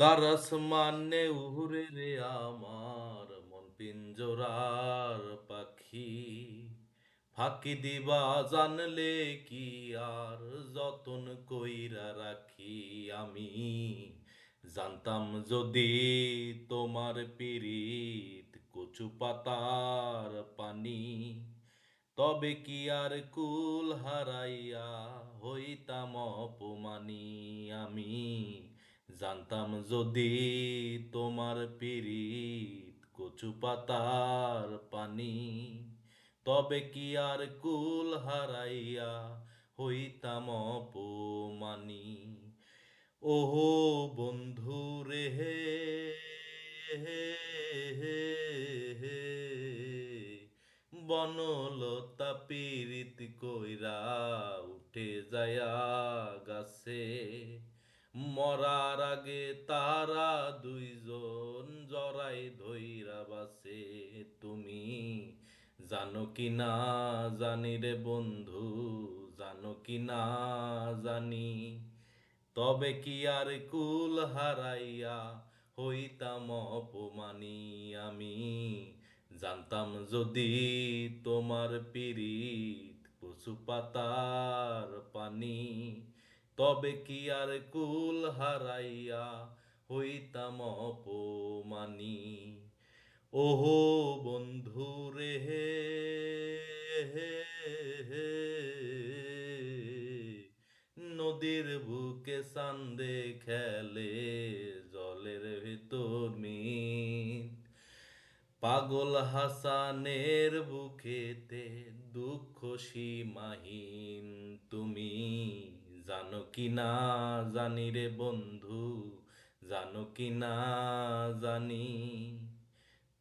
Karras মানে উহুরে রে আমার মন পিঞ্জরার পাখি। ফাঁকি দিবা জানলে কি আর যতন কইরা রাখি আমি। জানতাম যদি তোমার পিরিত কচু পাতার পানি, তবে কি আর কুল হারাইয়া হইতাম অপমানি আমি। জানতাম যদি তোমার পিরিত কচু পাতার পানি, তবে কি আর কুল হারাইয়া হইতাম অপমানি? ওহো বন্ধু রে, হে বনলতা পীড়িত কইরা উঠে যায়া গাছে। মরার আগে তারা দুইজন জড়াই ধইরা বাসে। তুমি জানো কি না জানি রে বন্ধু, জানো কি না জানি। তবে কি আর কুল হারাইয়া হইতাম অপমানি আমি? জানতাম যদি তোমার পিরিত কচু পাতার পানি। তবে কি আর কুল হারাইয়া হইতাম অপমানি? ওহো বন্ধু রে নদীর বুকে সান্দে খেলে জলের ভিতর মিত পাগল হাসানের বুকেতে দুঃখ সীমাহীন কি না জানি রে বন্ধু, জানো কি না জানি।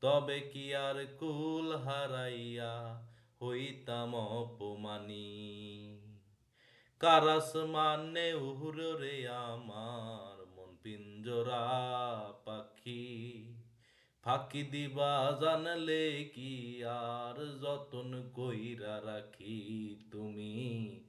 তবে কি আর কুল হারাইয়া হইতাম অপমানি। কারাস মানে উহুরে আমার মন পিঞ্জরা পাখি। ফাঁকি দিবা জানলে কি আর যতন কইরা রাখি তুমি।